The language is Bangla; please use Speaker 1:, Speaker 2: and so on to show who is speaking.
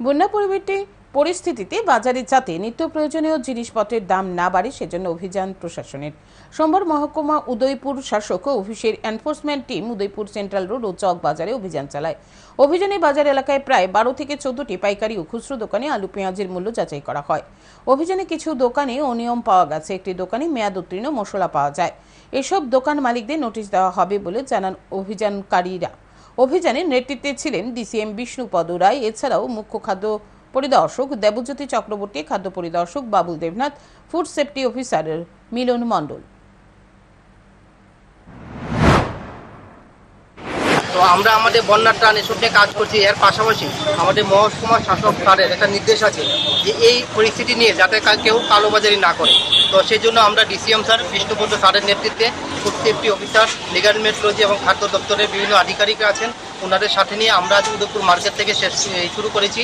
Speaker 1: বন্যা পরিবর্তী পরিস্থিতিতে বাজারে যাতে নিত্য প্রয়োজনীয় জিনিসপত্রের দাম না বাড়ে, সেজন্য অভিযান প্রশাসনের। সোমবার মহকুমা উদয়পুর শাসক অফিসের enforcement team Udaipur central road ও চক বাজারে অভিযান চালায়। অভিযানে বাজার এলাকায় প্রায় বারো থেকে চোদ্দটি পাইকারি ও খুচরো দোকানে আলু পেঁয়াজের মূল্য যাচাই করা হয়। অভিযানে কিছু দোকানে অনিয়ম পাওয়া গেছে, একটি দোকানে মেয়াদ উত্তীর্ণ মশলা পাওয়া যায়। এসব দোকান মালিকদের নোটিশ দেওয়া হবে বলে জানান অভিযানকারীরা। অভিযানে নেতৃত্বে ছিলেন ডিসিএম বিষ্ণুপদ রায়। এছাড়াও মুখ্য খাদ্য পরিদর্শক দেবজ্যোতি চক্রবর্তী, খাদ্য পরিদর্শক Babul Debnath, food safety officer Milan Mondal.
Speaker 2: তো আমরা আমাদের বন্যার ত্রাণ এসব নিয়ে কাজ করছি। এর পাশাপাশি আমাদের মহকুমার শাসক স্যারের একটা নির্দেশ আছে যে এই পরিস্থিতি নিয়ে যাতে কেউ কালোবাজারি না করে। তো সেই জন্য আমরা ডিসিএম স্যার বিষ্ণুপদ স্যারের নেতৃত্বে food safety officer, legal metrology এবং খাদ্য দপ্তরের বিভিন্ন আধিকারিকরা আছেন। ওনাদের সাথে নিয়ে আমরা আজ উদয়পুর মার্কেট থেকে শুরু করেছি।